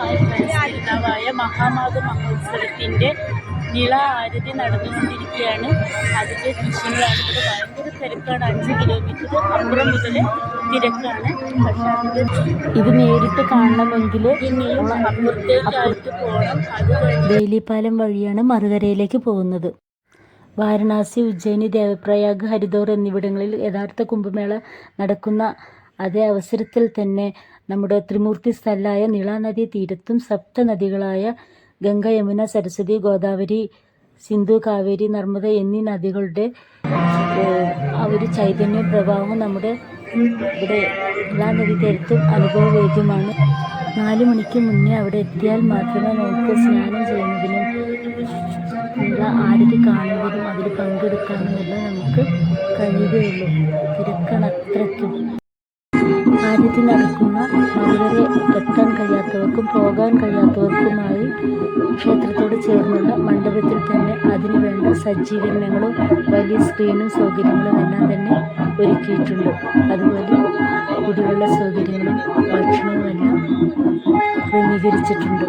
വർഷമായി പരിസ്ഥിതിതാവായ മഹാമാഘ മഹോത്സവത്തിന്റെ നിള ആരതി നടന്നുകൊണ്ടിരിക്കുകയാണ്. അതിന്റെ ദൃശ്യങ്ങളാണ് ഇവിടെ ഭയങ്കര തിരക്കാണ്. അഞ്ച് കിലോമീറ്റർ അപ്പുറം മുതൽ തിരക്കാണ്. പക്ഷേ ഇത് നേരിട്ട് കാണണമെങ്കിൽ അപ്പുറത്തേക്കായിട്ട് പോകണം. അത് ബേലിപ്പാലം വഴിയാണ് മറുകരയിലേക്ക് പോകുന്നത്. വാരണാസി ഉജ്ജയിനി ദേവപ്രയാഗ് ഹരിദോർ എന്നിവിടങ്ങളിൽ യഥാർത്ഥ കുംഭമേള നടക്കുന്ന അതേ അവസരത്തിൽ തന്നെ നമ്മുടെ ത്രിമൂർത്തി സ്ഥലായ നീളാനദി തീരത്തും സപ്ത നദികളായ ഗംഗ യമുന സരസ്വതി ഗോദാവരി സിന്ധു കാവേരി നർമ്മദ എന്നീ നദികളുടെ ആ ഒരു ചൈതന്യ പ്രഭാവം നമ്മുടെ ഇവിടെ നീളാനദി തീരത്തും അനുഭവവേദ്യമാണ്. നാല് മണിക്ക് മുന്നേ അവിടെ എത്തിയാൽ മാത്രമേ നമുക്ക് സ്നാനം ചെയ്യുന്നതിനും ആരതി കാണുന്നതിനും അതിൽ പങ്കെടുക്കാനും എല്ലാം നമുക്ക് കഴിയുകയുള്ളൂ. തിരക്കാണ് അത്രയ്ക്കും ആരതി നടക്കുന്ന മറുവരെ എത്താൻ കഴിയാത്തവർക്കും പോകാൻ കഴിയാത്തവർക്കുമായി ക്ഷേത്രത്തോട് ചേർന്നുള്ള മണ്ഡപത്തിൽ തന്നെ അതിനു വേണ്ട സജ്ജീകരണങ്ങളും വലിയ സ്ക്രീനും സൗകര്യങ്ങളും എല്ലാം തന്നെ ഒരുക്കിയിട്ടുണ്ട്. അതുപോലെ കുടിവെള്ള സൗകര്യങ്ങളും ഭക്ഷണവും എല്ലാം ക്രമീകരിച്ചിട്ടുണ്ട്.